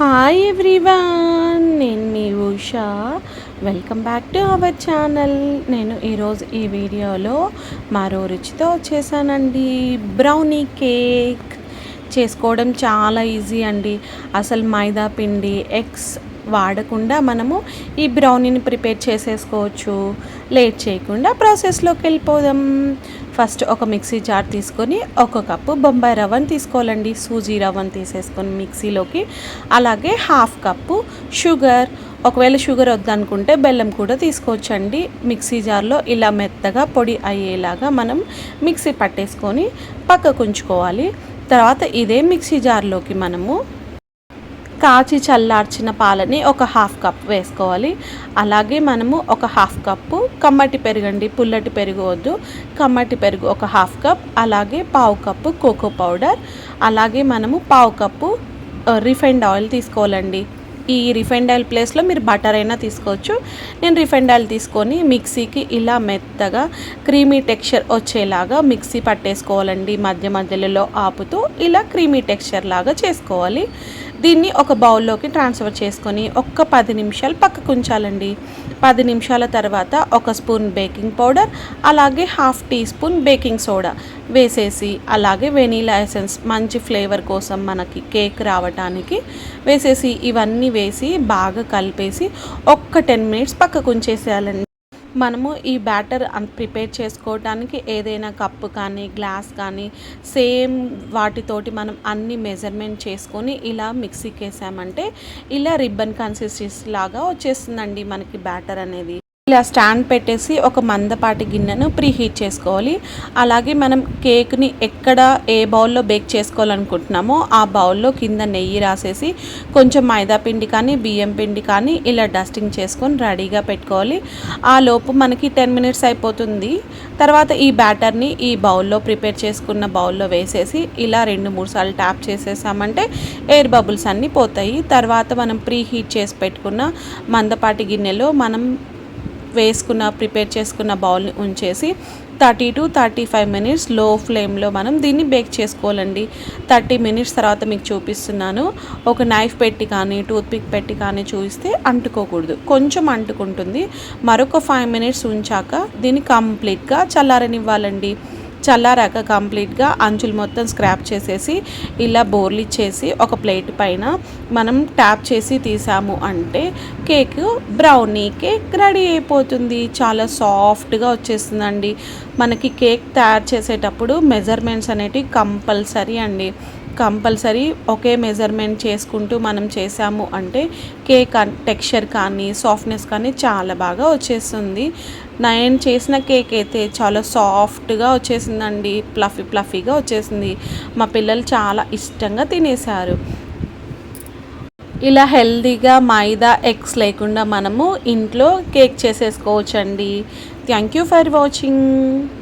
Hi everyone నేను మీ Usha. Welcome back to our channel నేను ఈరోజు ఈ వీడియోలో మరో రుచితో వచ్చేసానండి. బ్రౌనీ కేక్ చేసుకోవడం చాలా ఈజీ అండి. అసలు మైదా పిండి ఎగ్స్ వాడకుండా మనము ఈ బ్రౌనీని ప్రిపేర్ చేసేసుకోవచ్చు. లేట్ చేయకుండా ప్రాసెస్లోకి వెళ్ళిపోదాం. ఫస్ట్ ఒక మిక్సీ జార్ తీసుకొని ఒక కప్పు బొంబాయి రవ్వను తీసుకోవాలండి. సూజీ రవ్వను తీసేసుకొని మిక్సీలోకి అలాగే హాఫ్ కప్పు షుగర్. ఒకవేళ షుగర్ వద్దనుకుంటే బెల్లం కూడా తీసుకోవచ్చండి. మిక్సీ జార్లో ఇలా మెత్తగా పొడి అయ్యేలాగా మనం మిక్సీ పట్టేసుకొని పక్కకు ఉంచుకోవాలి. తర్వాత ఇదే మిక్సీ జార్లోకి మనము కాచి చల్లార్చిన పాలని ఒక హాఫ్ కప్ వేసుకోవాలి. అలాగే మనము ఒక హాఫ్ కప్పు కమ్మటి పెరుగండి పుల్లటి పెరుగు వద్దు. కమ్మటి పెరుగు ఒక హాఫ్ కప్ అలాగే పావు కప్పు కోకో పౌడర్. అలాగే మనము పావు కప్పు రిఫైండ్ ఆయిల్ తీసుకోవాలండి. ఈ రిఫైండ్ ఆయిల్ ప్లేస్లో మీరు బటర్ అయినా తీసుకోవచ్చు. నేను రిఫైండ్ ఆయిల్ తీసుకొని మిక్సీకి ఇలా మెత్తగా క్రీమీ టెక్స్చర్ వచ్చేలాగా మిక్సీ పట్టేసుకోవాలండి. మధ్య మధ్యలో ఆపుతూ ఇలా క్రీమీ టెక్స్చర్ లాగా చేసుకోవాలి. దీన్ని ఒక బౌల్లోకి ట్రాన్స్ఫర్ చేసుకొని ఒక్క పది నిమిషాలు పక్కకు ఉంచాలండి. పది నిమిషాల తర్వాత ఒక స్పూన్ బేకింగ్ పౌడర్ అలాగే half teaspoon baking soda వేసేసి అలాగే వెనీలా ఎసెన్స్ మంచి ఫ్లేవర్ కోసం మనకి కేక్ రావటానికి వేసేసి ఇవన్నీ వేసి బాగా కలిపేసి ఒక్క టెన్ మినిట్స్ పక్కకు ఉంచేసేయాలండి. మనము ఈ బ్యాటర్ ప్రిపేర్ చేసుకోవడానికి ఏదైనా కప్పు కానీ గ్లాస్ కానీ సేమ్ వాటితోటి మనం అన్ని మెజర్మెంట్ చేసుకొని ఇలా మిక్సీకి వేసామంటే ఇలా రిబ్బన్ కన్సిస్టెన్సీ లాగా వచ్చేస్తుందండి మనకి బ్యాటర్ అనేది. ఇలా స్టాండ్ పెట్టేసి ఒక మందపాటి గిన్నెను ప్రీ హీట్ చేసుకోవాలి. అలాగే మనం కేక్ని ఎక్కడ ఏ బౌల్లో బేక్ చేసుకోవాలనుకుంటున్నామో ఆ బౌల్లో కింద నెయ్యి రాసేసి కొంచెం మైదా పిండి కానీ బియ్యం పిండి కానీ ఇలా డస్టింగ్ చేసుకొని రెడీగా పెట్టుకోవాలి. ఆ లోపు మనకి టెన్ మినిట్స్ అయిపోతుంది. తర్వాత ఈ బ్యాటర్ని ఈ బౌల్లో ప్రిపేర్ చేసుకున్న బౌల్లో వేసేసి ఇలా రెండు మూడు సార్లు ట్యాప్ చేసేసామంటే ఎయిర్ బబుల్స్ అన్నీ పోతాయి. తర్వాత మనం ప్రీ హీట్ చేసి పెట్టుకున్న మందపాటి గిన్నెలో మనం వేసుకున్న ప్రిపేర్ చేసుకున్న బౌల్ని ఉంచేసి థర్టీ టు థర్టీ ఫైవ్ మినిట్స్లో ఫ్లేమ్లో మనం దీన్ని బేక్ చేసుకోవాలండి. థర్టీ మినిట్స్ తర్వాత మీకు చూపిస్తున్నాను. ఒక నైఫ్ పెట్టి కానీ టూత్పిక్ పెట్టి కానీ చూస్తే అంటుకోకూడదు. కొంచెం అంటుకుంటుంది. మరొక ఫైవ్ మినిట్స్ ఉంచాక దీన్ని కంప్లీట్గా చల్లారనివ్వాలండి. చల్లారాక కంప్లీట్గా అంచులు మొత్తం స్క్రాప్ చేసేసి ఇలా బోర్లు ఇచ్చేసి ఒక ప్లేట్ పైన మనం ట్యాప్ చేసి తీసాము అంటే కేక్ బ్రౌనీ కేక్ రెడీ అయిపోతుంది. చాలా సాఫ్ట్గా వచ్చేస్తుందండి. మనకి కేక్ తయారు చేసేటప్పుడు మెజర్మెంట్స్ అనేటివి కంపల్సరీ అండి. కంపల్సరీ ఒకే మెజర్మెంట్ చేసుకుంటూ మనం చేసాము అంటే కేక్ టెక్స్చర్ కానీ సాఫ్ట్నెస్ కానీ చాలా బాగా వచ్చేస్తుంది. నేను చేసిన కేక్ అయితే చాలా సాఫ్ట్గా వచ్చేసిందండి ప్లఫీ ప్లఫీగా వచ్చేసింది. మా పిల్లలు చాలా ఇష్టంగా తినేశారు. ఇలా హెల్దీగా మైదా ఎగ్స్ లేకుండా మనము ఇంట్లో cake చేసేసుకోవచ్చండి. Thank you for watching.